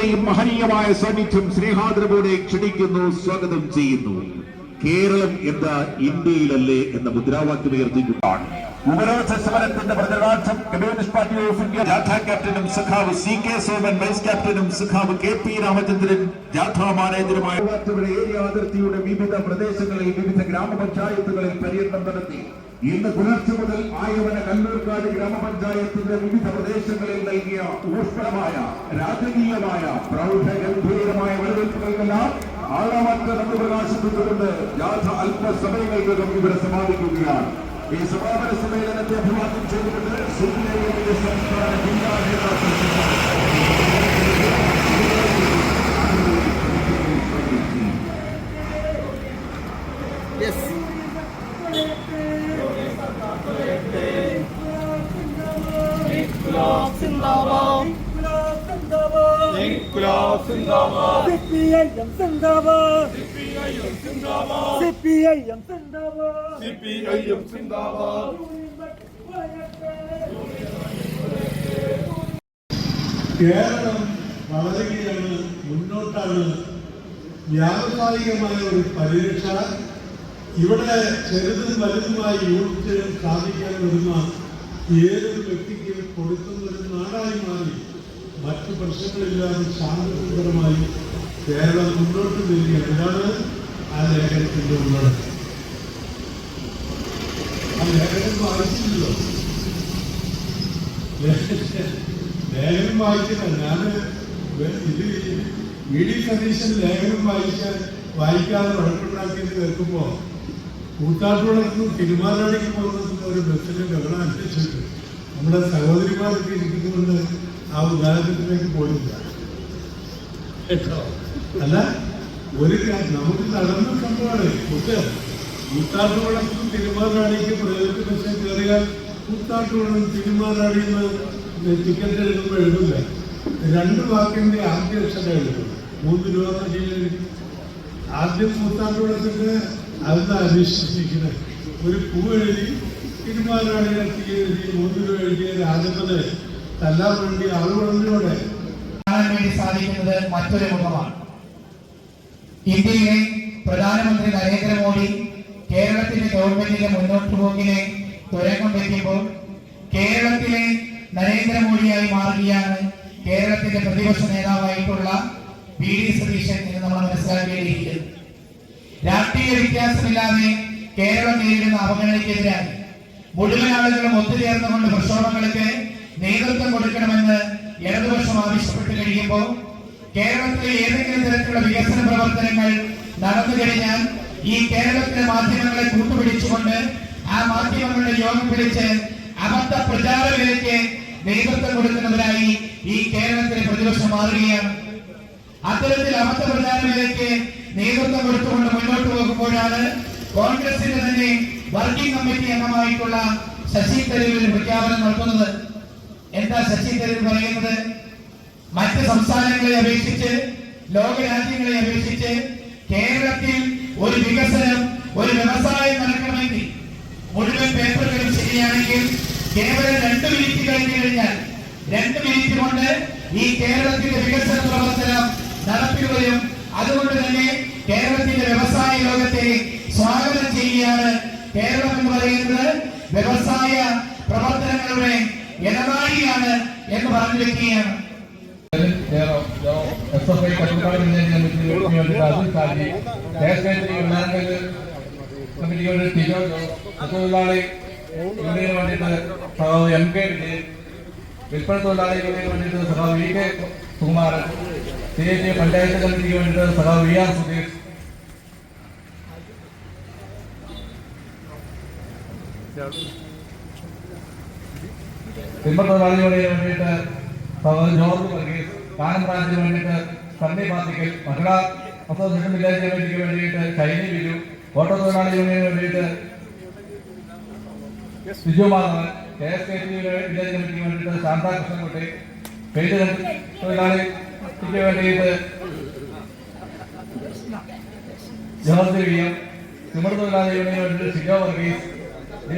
എല്ലാവരുടെയും മഹനീയമായ സാന്നിധ്യം സ്നേഹാദരവോടെ ക്ഷണിക്കുന്നു സ്വാഗതം ചെയ്യുന്നു. കേരളം എന്ന ഇന്ത്യയിലല്ലേ എന്ന മുദ്രാവാക്യം ഉയർത്തിക്കൊണ്ടാണ് ഉപരോധ സമരത്തിന്റെ പ്രചരണാർത്ഥം കമ്മ്യൂണിസ്റ്റ് പാർട്ടി ഓഫ് ഇന്ത്യ ജാഥ ക്യാപ്റ്റനും സഖാവ് സി കെ സോമൻ വൈസ് ക്യാപ്റ്റനും സഖാവ് കെ പി രാമചന്ദ്രൻ ജാഥാ മാനേജറുമായ ഏരിയ അതിർത്തിയുടെ വിവിധ പ്രദേശങ്ങളിൽ വിവിധ ഗ്രാമപഞ്ചായത്തുകളിൽ പര്യടനം നടത്തി. ഇന്ന് പുലർച്ചെ മുതൽ ആയവന കല്ലൂർക്കാട് ഗ്രാമപഞ്ചായത്തിന്റെ വിവിധ പ്രദേശങ്ങളിൽ നൽകിയ ഊഷ്മളമായ രാജകീയമായ പ്രൗഢഗംഭീരമായ വരവേൽപ്പുകൾക്കെല്ലാം ആളാമറ്റ നന്ദി പ്രകാശിപ്പിച്ചുകൊണ്ട് ജാഥ അല്പസമയങ്ങൾക്കകം ഇവിടെ സമാപിക്കുകയാണ് ഈ സമാപന സമ്മേളനത്തെ അഭിവാദ്യം ചെയ്തുകൊണ്ട് സി പി ഐ എമ്മിന്റെ സംസ്ഥാന ജില്ലാ നേതാക്കൾ İnkılap കേരളം വളരുകയാണ് മുന്നോട്ടാണ്. വ്യാവസായികമായ ഒരു പരിരക്ഷ. ഇവിടെ ചെറുതും വലുതുമായി യോജിച്ച് സ്ഥാപിക്കാൻ വരുന്ന ഏതൊരു വ്യക്തിക്ക് കൊടുക്കുന്ന ഒരു നാടായി മാറി. മറ്റു പ്രശ്നങ്ങളില്ലാതെ ശാന്തസുന്ദരമായി കേരളം മുന്നോട്ട് നീങ്ങുകയാണ് ഇതാണ് ആ ലേഖനത്തിന്റെ ഉള്ളടക്കം. ആ ലേഖനം വായിച്ചില്ലല്ലോ ലേഖനം വായിക്കുന്നത് ഞാൻ ഇത് ഇ ഡി സതീശൻ ലേഖനം വായിക്കാൻ വായിക്കാതെ വഴക്കുണ്ടാക്കിയത് കേൾക്കുമ്പോ കൂത്താട്ടുകുളത്ത് തിരുമാലാടിക്ക് പോകുന്ന ഒരു ബസ്സിന് ഗവണം അന്വേഷിച്ചിട്ട് നമ്മുടെ സഹോദരിമാരൊക്കെ ഇരിക്കുന്നതുകൊണ്ട് ആ ഉദാഹരണത്തിലേക്ക് പോയില്ല. കേട്ടോ? അല്ല ഒരു നമുക്ക് നടന്ന സംഭവമാണ്. കുത്ത് കൂത്താട്ടുകുളത്തും തിരുമാലാടിക്ക് പ്രൈവറ്റ് പക്ഷേ കയറിയാൽ കൂത്താട്ടുകുളം തിരുമാലാടിന്ന് ടിക്കറ്റ് എഴുതുമ്പോൾ എഴുതില്ല. രണ്ട് വാക്കിന്റെ ആദ്യ അക്ഷരം എഴുതും. മൂന്ന് രൂപ നദിയിൽ ആദ്യം കൂത്താട്ടുകുളത്തിന്റെ അതെന്താ അന്വേഷിച്ചിരിക്കുന്നത്? ഒരു പൂ എഴുതി തിരുമാലാടിനെ എഴുതി മൂന്ന് രൂപ എഴുതിയ രാജപ്പന് തല്ലാൻ വേണ്ടി വേണ്ടി സാധിക്കുന്നത് മറ്റൊരു മുഖമാണ്. ഇന്ത്യയിലെ പ്രധാനമന്ത്രി നരേന്ദ്രമോദി കേരളത്തിന്റെ ഗവൺമെന്റിന്റെ മുന്നോട്ട് പോക്കിനെ തുരങ്കം വെക്കുമ്പോൾ കേരളത്തിലെ നരേന്ദ്രമോദിയായി മാറുകയാണ് കേരളത്തിന്റെ പ്രതിപക്ഷ നേതാവായിട്ടുള്ള വി ഡി സതീശൻ എന്ന് നമ്മൾ മനസ്സിലാക്കേണ്ടിയിരിക്കുന്നു. രാഷ്ട്രീയ വ്യത്യാസമില്ലാതെ കേരളം നേരിടുന്ന അവഗണനയ്ക്കെതിരായി മുഴുവൻ ആളുകളും ഒത്തുചേർന്നുകൊണ്ട് പ്രക്ഷോഭങ്ങൾക്ക് ആവശ്യപ്പെട്ട് കഴിയുമ്പോൾ കേരളത്തിലെ ഏതെങ്കിലും തരത്തിലുള്ള വികസന പ്രവർത്തനങ്ങൾ നടന്നു കഴിഞ്ഞാൽ ഈ കേരളത്തിലെ മാധ്യമങ്ങളെ കൂട്ടുപിടിച്ചുകൊണ്ട് ആ മാധ്യമങ്ങളുടെ യോഗം പിടിച്ച് അബദ്ധ പ്രചാരവിലേക്ക് നേതൃത്വം കൊടുക്കുന്നവരായി ഈ കേരളത്തിലെ പ്രതിപക്ഷം മാറുകയാണ്. അത്തരത്തിൽ അബദ്ധ പ്രചാരണത്തിലേക്ക് നേതൃത്വം കൊടുത്തുകൊണ്ട് മുന്നോട്ട് പോകുമ്പോഴാണ് കോൺഗ്രസിന്റെ തന്നെ വർക്കിംഗ് കമ്മിറ്റി അംഗമായിട്ടുള്ള ശശി തരൂരിൽ പ്രഖ്യാപനം നടത്തുന്നത്. എന്താ ശശി തരൂർ പറയുന്നത്? മറ്റ് സംസ്ഥാനങ്ങളെ അപേക്ഷിച്ച് ലോക രാജ്യങ്ങളെ അപേക്ഷിച്ച് കേരളത്തിൽ ഒരു വികസനം ഒരു വ്യവസായം നടക്കണമെങ്കിൽ മുഴുവൻ പേപ്പറുകളും ശരിയാണെങ്കിൽ കേവലം രണ്ട് മിനിറ്റ് കഴിഞ്ഞു കഴിഞ്ഞാൽ രണ്ട് മിനിറ്റ് കൊണ്ട് ഈ കേരളത്തിന്റെ വികസന പ്രവർത്തനം നടത്തുകയും അതുകൊണ്ട് തന്നെ കേരളത്തിന്റെ വ്യവസായ ലോകത്തെ സ്വാഗതം ചെയ്യുകയാണ് കേരളം എന്ന് പറയുന്നത് വ്യവസായ പ്രവർത്തനങ്ങളുടെ ഇടനാഴിയാണ് എന്ന് പറഞ്ഞു വെക്കുകയാണ്. എസ് എഫ് ഐ കട്ടുപാട് കമ്മിറ്റിക്ക് അത് സാജി ദേശീയ ഉള്ളാങ്കൽ കമ്മിറ്റിക്ക് വേണ്ടി തിരോ തൊഴിലാളി യൂണിയന് വേണ്ടിയിട്ട് സഹാവ് എം കെ വിജയൻ വിൽപ്പന തൊഴിലാളി യൂണിയന് വേണ്ടിയിട്ട് സഹാവ് V K Sukumaran C A G panchayat കമ്മിറ്റിക്ക് വേണ്ടിയിട്ട് സഹാവ് വി ആർ സുധീഷ് വിൽപ്പന തൊഴിലാളി യൂണിയന് വേണ്ടിയിട്ട് സഹോദരൻ ജോർജ് വർഗീസ് കാനം ബ്രാഞ്ചിന് വേണ്ടിയിട്ട് സണ്ണി പാത്തിക്കൽ മഹിളാ അസോസിയേഷൻ വില്ലേജ് കമ്മിറ്റിക്ക് വേണ്ടിയിട്ട് ഷൈനി ബിജു ഓട്ടോ തൊഴിലാളി വേണ്ടിയിട്ട് എസ് കെ ടി വില്ലേജ് കമ്മിറ്റിക്ക് വേണ്ടിയിട്ട് ശാന്ത കൃഷ്ണൻകുട്ടി പെയിന്റ് തൊഴിലാളിക്ക് വേണ്ടിയിട്ട് ജോർജ് വി എം തിമർ തൊഴിലാളി യൂണിയന് വേണ്ടിയിട്ട് ഷിജോ വർഗീസ് ഡി